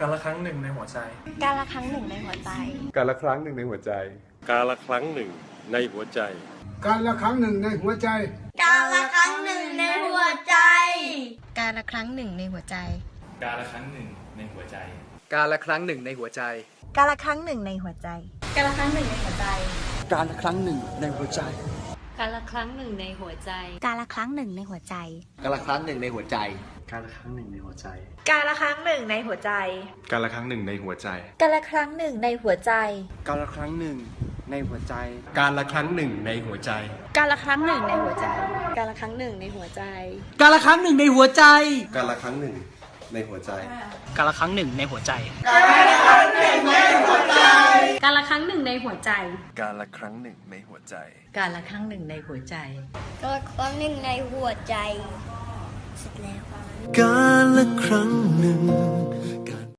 กาละครั้งหนึ่งในหัวใจการละครั้งหนึ่งในหัวใจการละครั้งหนึ่งในหัวใจกาละครั้งหนึ่งในหัวใจการละครั้งหนึ่งในหัวใจการละครั้งหนึ่งในหัวใจการละครั้งหนึ่งในหัวใจกาละครั้งหนึ่งในหัวใจ การละครั้งหนึ่งในหัวใจ การละครั้งหนึ่งในหัวใจ การละครั้งหนึ่งในหัวใจ การละครั้งหนึ่งในหัวใจ การละครั้งหนึ่งในหัวใจ การละครั้งหนึ่งในหัวใจ การละครั้งหนึ่งในหัวใจ การละครั้งหนึ่งในหัวใจ การละครั้งหนึ่งในหัวใจ การละครั้งหนึ่งในหัวใจ การละครั้งหนึ่งในหัวใจ การละครั้งหนึ่งในหัวใจ การละครั้งหนึ่งในหัวใจ การละครั้งหนึ่งในหัวใจ การละครั้งหนึ่งในหัวใจ การละครั้งหนึ่งในหัวใจ การละครั้งหนึ่งในหัวใจ การละครั้งหนึ่งในหัวใจ การละครั้งหนึ่งในหัวใจ การละครั้งหนึ่งในหัวใจ การละครั้งหนึ่งในหัวใจ การละครั้งหนึ่งในหัวใจเสร็จ แล้ว การละครั้ง